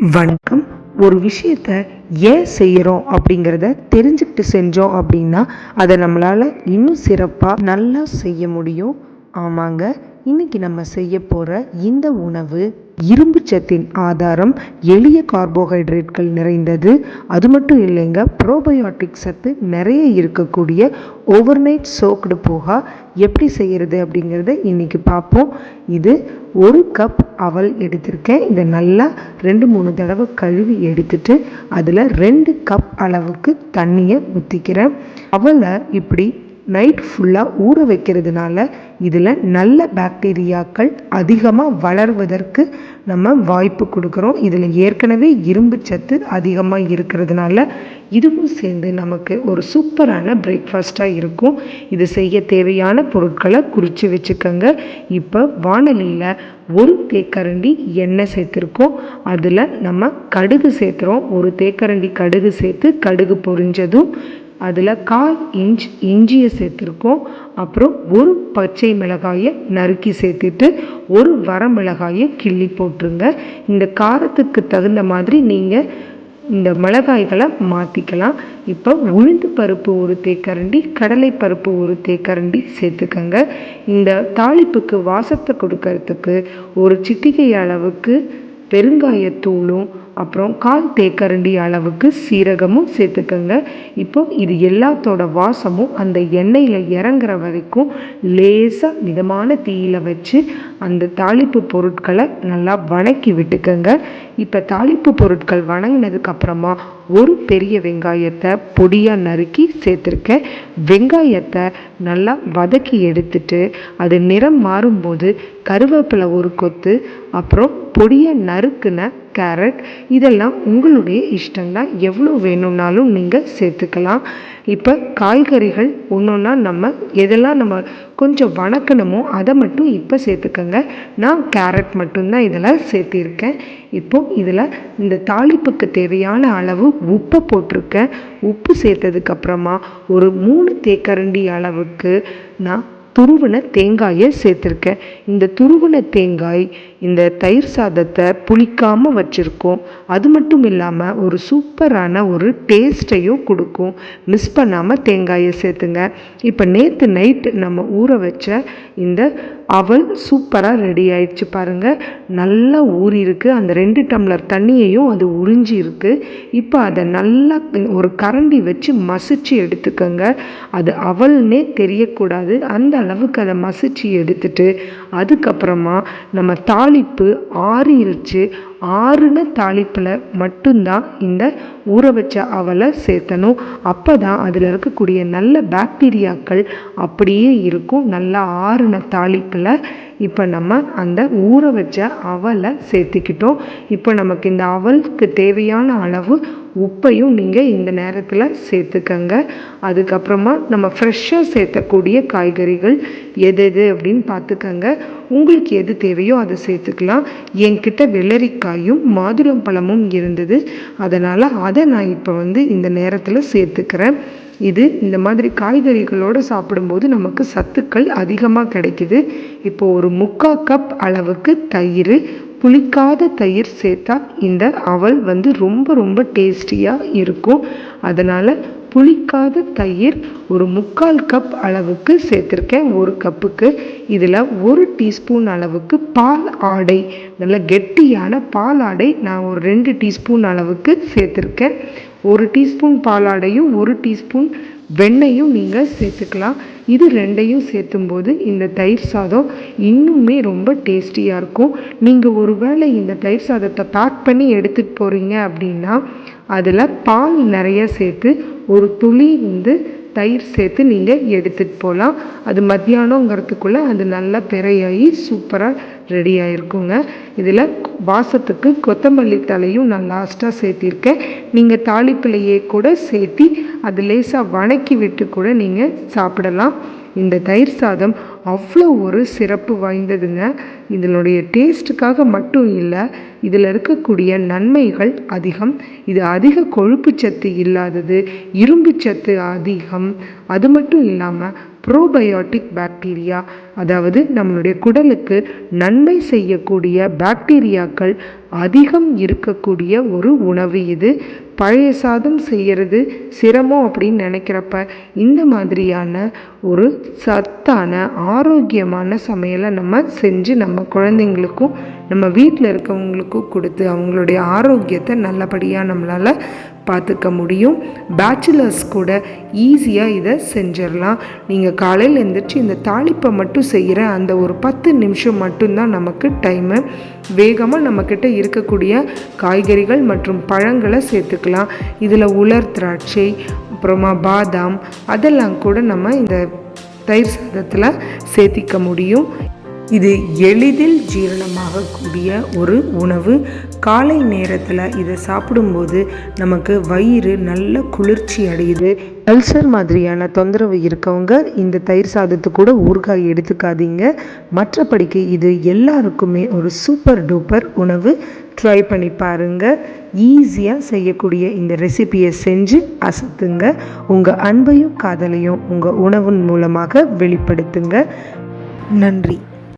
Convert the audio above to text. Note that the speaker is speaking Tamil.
வணக்கம். ஒரு விஷயத்த ஏன் செய்கிறோம் அப்படிங்கிறத தெரிஞ்சுக்கிட்டு செஞ்சோம் அப்படின்னா அதை நம்மளால் இன்னும் சிறப்பாக நல்லா செய்ய முடியும். ஆமாங்க. இன்னைக்கு நம்ம செய்ய போகிற இந்த உணவு இரும்பு சத்தின் ஆதாரம் எளிய கார்போஹைட்ரேட்கள் நிறைந்தது. அது மட்டும் இல்லைங்க ப்ரோபயோட்டிக் சத்து நிறைய இருக்கக்கூடிய ஓவர் நைட் சோக்டு போகா எப்படி செய்கிறது அப்படிங்கிறத இன்றைக்கி பார்ப்போம். இது ஒரு கப் அவல் எடுத்திருக்கேன். இதை நல்லா ரெண்டு மூணு தடவை கழுவி எடுத்துட்டு அதில் ரெண்டு கப் அளவுக்கு தண்ணியை ஊற்றிக்கிறேன் அவலை இப்படி நைட் ஃபுல்லாக ஊற வைக்கிறதுனால இதில் நல்ல பாக்டீரியாக்கள் அதிகமாக வளர்வதற்கு நம்ம வாய்ப்பு கொடுக்குறோம். இதில் ஏற்கனவே இரும்பு சத்து அதிகமாக இருக்கிறதுனால இதுவும் சேர்ந்து நமக்கு ஒரு சூப்பரான பிரேக்ஃபாஸ்ட்டாக இருக்கும். இது செய்ய தேவையான பொருட்களை குறித்து வச்சுக்கோங்க. இப்போ வானலியில் ஒரு தேக்கரண்டி எண்ணெய் சேர்த்துருக்கோம். அதில் நம்ம கடுகு சேர்த்துறோம் ஒரு தேக்கரண்டி கடுகு சேர்த்து கடுகு பொரிஞ்சதும் அதில் கால் இன்ச் இஞ்சியை சேர்த்துருக்கோம். அப்புறம் ஒரு பச்சை மிளகாயை நறுக்கி சேர்த்துட்டு ஒரு வரமிளகாயை கிள்ளி போட்டுருங்க. இந்த காரத்துக்கு தகுந்த மாதிரி நீங்கள் இந்த மிளகாய்களை மாற்றிக்கலாம் இப்போ உளுந்து பருப்பு ஒரு தேக்கரண்டி கடலை பருப்பு ஒரு தேக்கரண்டி சேர்த்துக்கங்க. இந்த தாளிப்புக்கு வாசத்தை கொடுக்கறதுக்கு ஒரு சிட்டிகை அளவுக்கு பெருங்காயத்தூளும் அப்புறம் கால் தேக்கரண்டி அளவுக்கு சீரகமும் சேர்த்துக்கோங்க. இப்போ இது எல்லாத்தோட வாசமும் அந்த எண்ணெயில் இறங்குற வரைக்கும் லேசாக மிதமான தீயில் வச்சு அந்த தாளிப்பு பொருட்களை நல்லா வணக்கி விட்டுக்கோங்க. இப்போ தாளிப்பு பொருட்கள் வணங்கினதுக்கு அப்புறமா ஒரு பெரிய வெங்காயத்தை பொடியாக நறுக்கி சேர்த்துருக்கேன். வெங்காயத்தை நல்லா வதக்கி எடுத்துட்டு அது நிறம் மாறும்போது கருவேப்பிலை ஒரு கொத்து அப்புறம் பொடியை நறுக்குன கேரட் இதெல்லாம் உங்களுடைய இஷ்டம்தான். எவ்வளோ வேணும்னாலும் நீங்கள் சேர்த்துக்கலாம். இப்போ காய்கறிகள் ஒன்று ஒன்றா நம்ம எதெல்லாம் நம்ம கொஞ்சம் வணக்கணுமோ அதை மட்டும் இப்போ சேர்த்துக்கோங்க. நான் கேரட் மட்டும்தான் இதில் சேர்த்திருக்கேன். இப்போது இதில் இந்த தாளிப்புக்கு தேவையான அளவு உப்பை போட்டிருக்கேன். உப்பு சேர்த்ததுக்கப்புறமா ஒரு மூணு தேக்கரண்டி அளவுக்கு நான் துருவின தேங்காயை சேர்த்துருக்கேன் இந்த துருவின தேங்காய் இந்த தயிர் சாதத்தை புளிக்காமல் வச்சுருக்கோம். அது மட்டும் இல்லாமல் ஒரு சூப்பரான ஒரு டேஸ்ட்டையும் கொடுக்கும். மிஸ் பண்ணாமல் தேங்காயை சேர்த்துங்க. இப்போ நேற்று நைட்டு நம்ம ஊற வச்ச இந்த அவல் சூப்பராக ரெடி ஆயிடுச்சு பாருங்கள் நல்லா ஊறியிருக்கு. அந்த ரெண்டு டம்ளர் தண்ணியையும் அது உறிஞ்சி இருக்கு இப்போ அதை நல்லா ஒரு கரண்டி வச்சு மசிச்சு எடுத்துக்கோங்க. அது அவல்னே தெரியக்கூடாது. அந்த அளவுக்கு அதை மசிச்சு எடுத்துட்டு அதுக்கப்புறமா நம்ம தாளிப்பு ஆறிருச்சு ஆறுன தாளிப்பில் மட்டும்தான் இந்த ஊற வச்ச அவலை சேர்த்தணும். அப்போ தான் அதில் இருக்கக்கூடிய நல்ல பாக்டீரியாக்கள் அப்படியே இருக்கும். நல்லா ஆறுன தாளிப்பில் இப்போ நம்ம அந்த ஊற வச்ச அவலை சேர்த்துக்கிட்டோம். இப்போ நமக்கு இந்த அவலுக்கு தேவையான அளவு உப்பையும் நீங்கள் இந்த நேரத்தில் சேர்த்துக்கங்க. அதுக்கப்புறமா நம்ம ஃப்ரெஷ்ஷாக சேர்த்தக்கூடிய காய்கறிகள் எது எது அப்படின்னு பார்த்துக்கங்க. உங்களுக்கு எது தேவையோ அதை சேர்த்துக்கலாம். என்கிட்ட வெள்ளரிக்காயும் மாதுளம் பழமும் இருந்தது. அதனால் அதை நான் இப்போ வந்து இந்த நேரத்தில் சேர்த்துக்கிறேன். இது இந்த மாதிரி காய்கறிகளோடு சாப்பிடும்போது நமக்கு சத்துக்கள் அதிகமாக கிடைக்குது. இப்போ ஒரு முக்கால் கப் அளவுக்கு தயிர் புளிக்காத தயிர் சேர்த்தா இந்த அவல் வந்து ரொம்ப ரொம்ப டேஸ்டியாக இருக்கும். அதனால் புளிக்காத தயிர் ஒரு முக்கால் கப் அளவுக்கு சேர்த்துருக்கேன். ஒரு கப்புக்கு இதில் ஒரு டீஸ்பூன் அளவுக்கு பால் ஆடை. நல்ல கெட்டியான பால் ஆடை நான் ஒரு ரெண்டு டீஸ்பூன் அளவுக்கு சேர்த்துருக்கேன். ஒரு டீஸ்பூன் பாலாடையும் ஒரு டீஸ்பூன் வெண்ணையும் நீங்கள் சேர்த்துக்கலாம். இது ரெண்டையும் சேர்த்தும்போது இந்த தயிர் சாதம் இன்னுமே ரொம்ப டேஸ்டியாக இருக்கும். நீங்கள் ஒரு வேளை இந்த தயிர் சாதத்தை பேக் பண்ணி எடுத்துகிட்டு போகிறீங்க அப்படின்னா அதில் பால் நிறைய சேர்த்து ஒரு துளி வந்து தயிர் சேர்த்து நீங்கள் எடுத்துகிட்டு போகலாம். அது மத்தியானங்கிறதுக்குள்ளே அது நல்லா பிறையாகி சூப்பராக ரெடி ஆகிருக்குங்க. இதில் வாசத்துக்கு கொத்தமல்லி தலையும் நான் லாஸ்ட்டாக சேர்த்திருக்கேன். நீங்கள் தாளிப்பிலையே கூட சேர்த்தி அது லேசாக வணக்கி விட்டு கூட நீங்கள் சாப்பிடலாம். இந்த தயிர் சாதம் அவ்வளோ ஒரு சிறப்பு வாய்ந்ததுங்க. இதனுடைய டேஸ்ட்டுக்காக மட்டும் இல்லை இதில் இருக்கக்கூடிய நன்மைகள் அதிகம். இது அதிக கொழுப்பு சத்து இல்லாதது இரும்பு சத்து அதிகம். அது மட்டும் இல்லாமல் ப்ரோபயோட்டிக் பாக்டீரியா அதாவது நம்மளுடைய குடலுக்கு நன்மை செய்யக்கூடிய பாக்டீரியாக்கள் அதிகம் இருக்கக்கூடிய ஒரு உணவு இது. பழைய சாதம் செய்கிறது சிரமம் அப்படின்னு நினைக்கிறப்ப இந்த மாதிரியான ஒரு சத்தான ஆரோக்கியமான சமையலை நம்ம செஞ்சு நம்ம குழந்தைங்களுக்கும் நம்ம வீட்டில் இருக்கவங்களுக்கும் கொடுத்து அவங்களுடைய ஆரோக்கியத்தை நல்லபடியாக நம்மளால் பார்த்துக்க முடியும். பேச்சுலர்ஸ் கூட ஈஸியாக இதை செஞ்சிடலாம். நீங்கள் காலையில் எழுந்திரிச்சு இந்த தாளிப்பை மட்டும் செய்கிற அந்த ஒரு பத்து நிமிஷம் மட்டும்தான் நமக்கு டைமு வேகமாக நம்மக்கிட்ட இருக்கக்கூடிய காய்கறிகள் மற்றும் பழங்களை சேர்த்துக்கலாம். இதில் உலர் திராட்சை அப்புறமா பாதாம் அதெல்லாம் கூட நம்ம இந்த தயிர் சாதத்தில் சேர்த்திக்க முடியும். இது எளிதில் ஜீரணமாகக்கூடிய ஒரு உணவு. காலை நேரத்தில் இதை சாப்பிடும்போது நமக்கு வயிறு நல்ல குளிர்ச்சி அடையுது. அல்சர் மாதிரியான தொந்தரவு இருக்கவங்க இந்த தயிர் சாதத்தை கூட ஊறுகாய் எடுத்துக்காதீங்க. மற்றபடிக்கு இது எல்லாருக்குமே ஒரு சூப்பர் டூப்பர் உணவு. ட்ரை பண்ணி பாருங்கள் ஈஸியாக செய்யக்கூடிய இந்த ரெசிபியை செஞ்சு அசத்துங்க. உங்கள் அன்பையும் காதலையும் உங்கள் உணவின் மூலமாக வெளிப்படுத்துங்க. நன்றி.